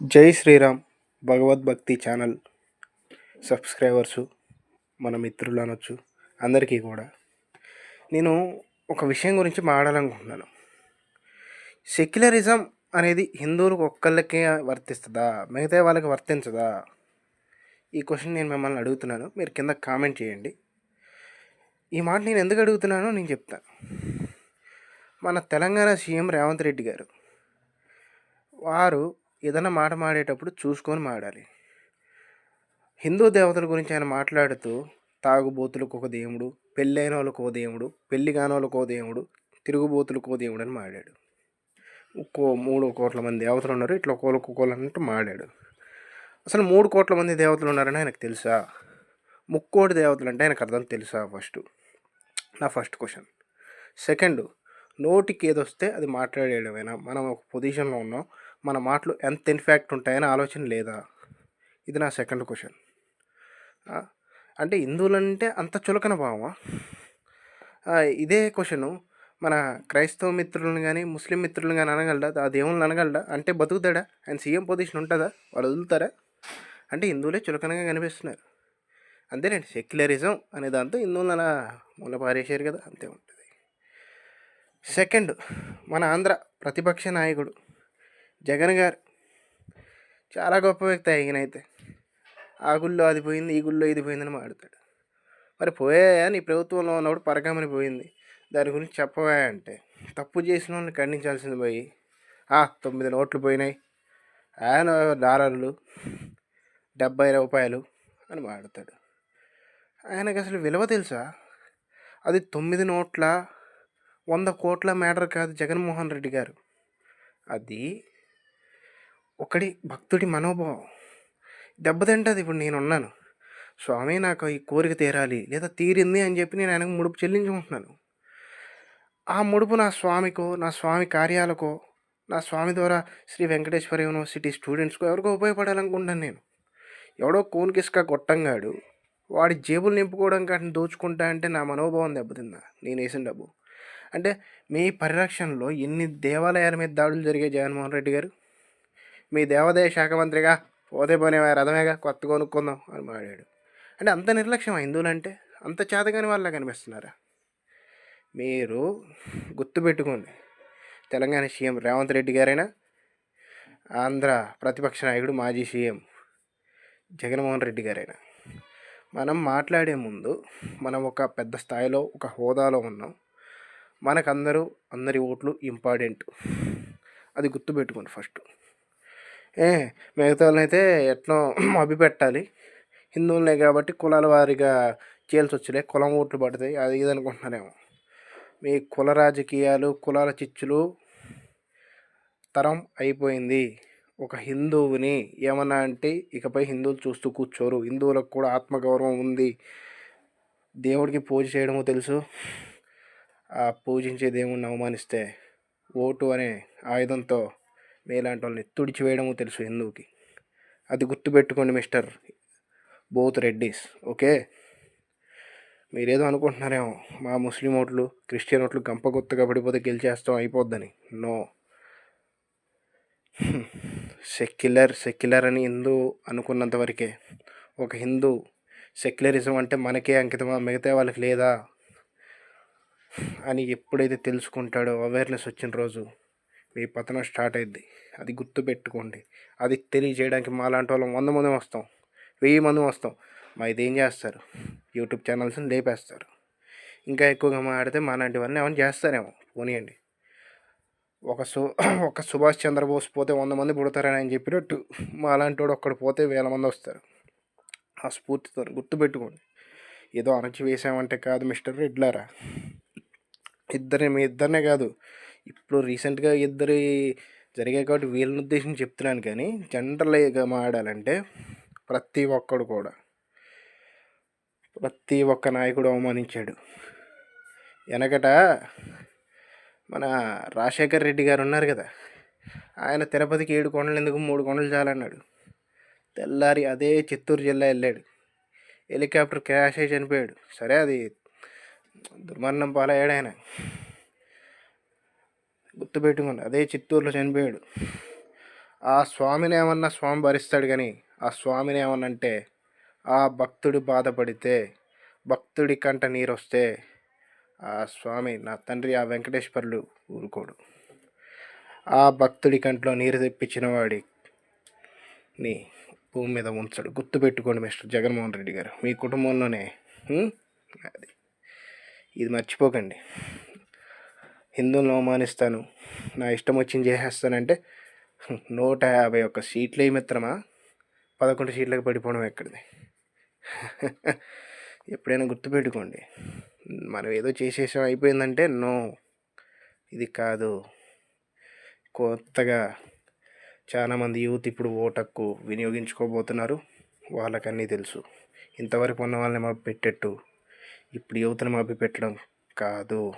జై Sriram భగవద్భక్తి channel subscribers మన మిత్రులు అనొచ్చు అందరికీ కూడా. నేను ఒక విషయం గురించి మాట్లాడాలనుకుంటున్నాను. సెక్యులరిజం అనేది హిందువులకు ఒక్కళ్ళకే వర్తిస్తుందా? మిగతా వాళ్ళకి వర్తించదా? ఈ క్వశ్చన్ నేను మిమ్మల్ని అడుగుతున్నాను. మీరు కింద కామెంట్ చేయండి. ఈ మాట నేను ఎందుకు అడుగుతున్నానో నేను చెప్తాను మన తెలంగాణ సీఎం రేవంత్ రెడ్డి గారు వారు ఏదైనా మాట మాడేటప్పుడు చూసుకొని మాడాలి. హిందూ దేవతల గురించి ఆయన మాట్లాడుతూ తాగుబోతులకు ఒక దేవుడు పెళ్ళైన వాళ్ళకు ఒక దేవుడు పెళ్ళి కాని వాళ్ళకు ఒక దేవుడు తిరుగుబోతులకు ఒక దేవుడు అని మాడాడు. ఒక్కో మూడు కోట్ల మంది దేవతలు ఉన్నారు. ఇట్లా ఒక్కోళ్ళకు ఒక్కోళ్ళు అన్నట్టు మాడాడు. అసలు మూడు కోట్ల మంది దేవతలు ఉన్నారని ఆయనకు తెలుసా? ముక్కోటి దేవతలు అంటే ఆయనకు అర్థం తెలుసా ఫస్ట్? నా ఫస్ట్ క్వశ్చన్. సెకండ్ నోటికి ఏదొస్తే అది మాట్లాడేయడమైనా? మనం ఒక పొజిషన్లో ఉన్నాం. మన మాటలు ఎంత ఇన్ఫాక్ట్ ఉంటాయని ఆలోచన లేదా? ఇది నా సెకండ్ క్వశ్చన్ అంటే హిందువులంటే అంత చులకన భావమా? ఇదే క్వశ్చను మన క్రైస్తవ మిత్రులను కానీ ముస్లిం మిత్రులను కానీ అనగలడా? ఆ దేవుళ్ళని అనగలడా? అంటే బతుకుతాడా? ఆయన సీఎం పొజిషన్ ఉంటుందా? వాళ్ళు వదులుతారా? అంటే హిందువులే చులకనగా కనిపిస్తున్నారు. అంతేనండి సెక్యులరిజం అనే దాంతో హిందువులు అలా మూల పారేసారు కదా అంతే ఉంటుంది. సెకండ్ మన ఆంధ్ర ప్రతిపక్ష నాయకుడు. జగన్ గారు చాలా గొప్ప వ్యక్తి ఈయనైతే ఆ గుళ్ళో అది పోయింది ఈ గుళ్ళో ఇది పోయిందని మాడతాడు మరి పోయా నీ ప్రభుత్వంలో ఉన్నప్పుడు పరకమని పోయింది. దాని గురించి చెప్పవా అంటే తప్పు చేసిన వాళ్ళని ఖండించాల్సింది పోయి "ఆ, తొమ్మిది నోట్లు పోయినాయి. ఆయన డాలర్లు డెబ్బై రూపాయలు అని మాడతాడు ఆయనకు అసలు విలువ తెలుసా? అది తొమ్మిది నోట్ల వంద కోట్ల మ్యాటర్ కాదు జగన్మోహన్ రెడ్డి గారు. అది ఒకడి భక్తుడి మనోభావం. దెబ్బతింటుంది ఇప్పుడు నేనున్నాను. స్వామి నాకు ఈ కోరిక తీరాలి లేదా తీరింది అని చెప్పి నేను ఆయనకు ముడుపు చెల్లించుకుంటున్నాను ఆ ముడుపు నా స్వామికో నా స్వామి కార్యాలకో నా స్వామి ద్వారా శ్రీ వెంకటేశ్వర యూనివర్సిటీ స్టూడెంట్స్కో ఎవరికో ఉపయోగపడాలనుకుంటాను నేను. ఎవడో కోనికిస్క గొట్టంగాడు వాడి జేబులు నింపుకోవడం కానీ దోచుకుంటా అంటే నా మనోభావం దెబ్బతిందా? నేను వేసిన డబ్బు. అంటే మీ పరిరక్షణలో ఎన్ని దేవాలయాల మీద దాడులు జరిగే జగన్మోహన్ రెడ్డి గారు? మీ దేవాదాయ శాఖ మంత్రిగా పోతే పోనే రథమేగా కొత్త కొనుక్కుందాం అని మాడాడు అంటే అంత నిర్లక్ష్యం హిందువులంటే? అంత చేతగాని వాళ్ళ కనిపిస్తున్నారా? మీరు గుర్తుపెట్టుకోండి తెలంగాణ సీఎం రేవంత్ రెడ్డి గారైనా ఆంధ్ర ప్రతిపక్ష నాయకుడు మాజీ సీఎం జగన్మోహన్ రెడ్డి గారైనా మనం మాట్లాడే ముందు మనం ఒక పెద్ద స్థాయిలో ఒక హోదాలో ఉన్నాం. మనకందరూ అందరి ఓట్లు ఇంపార్టెంట్. అది గుర్తుపెట్టుకోండి ఫస్ట్. మిగతా వాళ్ళనైతే ఎట్లా మభి పెట్టాలి. హిందువులనే కాబట్టి కులాల వారిగా చేయాల్సి వచ్చలే కులం ఓట్లు పడతాయి. అది ఇది అనుకుంటున్నారేమో మీ కుల రాజకీయాలు కులాల చిచ్చులు తరం అయిపోయింది. ఒక హిందువుని ఏమన్నా అంటే ఇకపై హిందువులు చూస్తూ కూర్చోరు. హిందువులకు కూడా ఆత్మగౌరవం ఉంది. దేవుడికి పూజ చేయడము తెలుసు. ఆ పూజించే దేవుణ్ణి అవమానిస్తే ఓటు అనే ఆయుధంతో మీలాంటి వాళ్ళని తుడిచివేయడము తెలుసు హిందువుకి అది గుర్తుపెట్టుకోండి మిస్టర్ బోత్ రెడ్డిస్ ఓకే? మీరేదో అనుకుంటున్నారేమో మా ముస్లిం ఓట్లు క్రిస్టియన్ ఓట్లు గంప గుర్తుగా పడిపోతే గెలిచేస్తాం అయిపోద్దని. నో. సెక్యులర్ సెక్యులర్ అని హిందూ అనుకున్నంత వరకే. ఒక హిందూ సెక్యులరిజం అంటే మనకే అంకితమా మిగతా వాళ్ళకి లేదా అని ఎప్పుడైతే తెలుసుకుంటాడో అవేర్నెస్ వచ్చిన రోజు. మీ పతనం స్టార్ట్ అయింది అది గుర్తుపెట్టుకోండి అది తెలియజేయడానికి మాలాంటి వాళ్ళం వంద మంది వస్తాం. వెయ్యి మంది వస్తాం. మా ఇదేం చేస్తారు? యూట్యూబ్ ఛానల్స్ని లేపేస్తారు. ఇంకా ఎక్కువగా మాట్లాడితే మాలాంటి వాళ్ళని ఏమైనా చేస్తారేమో. పోనీయండి. ఒక సు ఒక సుభాష్ చంద్రబోస్ పోతే వంద మంది పుడతారని ఆయన చెప్పినట్టు మా అలాంటి వాడు ఒక్కడు పోతే వేల మంది వస్తారు. ఆ స్ఫూర్తితో గుర్తుపెట్టుకోండి ఏదో అణచి వేసామంటే కాదు మిస్టర్ రెడ్లారా? ఇద్దరిని మీ ఇద్దరినే కాదు. ఇప్పుడు రీసెంట్గా ఇద్దరి జరిగాయి కాబట్టి వీళ్ళని ఉద్దేశించి చెప్తున్నాను కానీ జనరల్గా మాడాలంటే ప్రతి ఒక్కడు కూడా ప్రతి ఒక్క నాయకుడు అవమానించాడు. వెనకట మన రాజశేఖర్ రెడ్డి గారు ఉన్నారు కదా ఆయన తిరుపతికి ఏడు కొండలు ఎందుకు మూడు కొండలు చాలన్నాడు. తెల్లారి అదే చిత్తూరు జిల్లా వెళ్ళాడు. హెలికాప్టర్ క్రాష్ అయి చనిపోయాడు. సరే అది దుర్మరణం పాలయ్యాడు ఆయన. గుర్తుపెట్టుకుని అదే చిత్తూరులో చనిపోయాడు. ఆ స్వామిని ఏమన్నా స్వామి భరిస్తాడు కానీ ఆ స్వామిని ఏమన్నా అంటే ఆ భక్తుడు బాధపడితే భక్తుడి కంట నీరు వస్తే ఆ స్వామి నా తండ్రి ఆ వెంకటేశ్వరులు ఊరుకోడు. ఆ భక్తుడి కంట్లో నీరు తెప్పించిన వాడిని భూమి మీద ఉంచాడు. గుర్తుపెట్టుకోండి మిస్టర్ జగన్మోహన్ రెడ్డి గారు. మీ కుటుంబంలోనే అది. ఇది మర్చిపోకండి. హిందువులను అవమానిస్తాను. నా ఇష్టం వచ్చింది చేసేస్తానంటే నూట యాభై ఒక్క సీట్లు ఏ మిత్రమా? పదకొండు సీట్లకు పడిపోవడం ఎక్కడిది? ఎప్పుడైనా గుర్తుపెట్టుకోండి. మనం ఏదో చేసేసాం అయిపోయిందంటే నో ఇది కాదు. కొత్తగా చాలామంది యూత్ ఇప్పుడు ఓటక్కు వినియోగించుకోబోతున్నారు. వాళ్ళకన్నీ తెలుసు. ఇంతవరకు ఉన్న వాళ్ళని మభ్య పెట్టేట్టు ఇప్పుడు యువతను మభ్య పెట్టడం కాదు.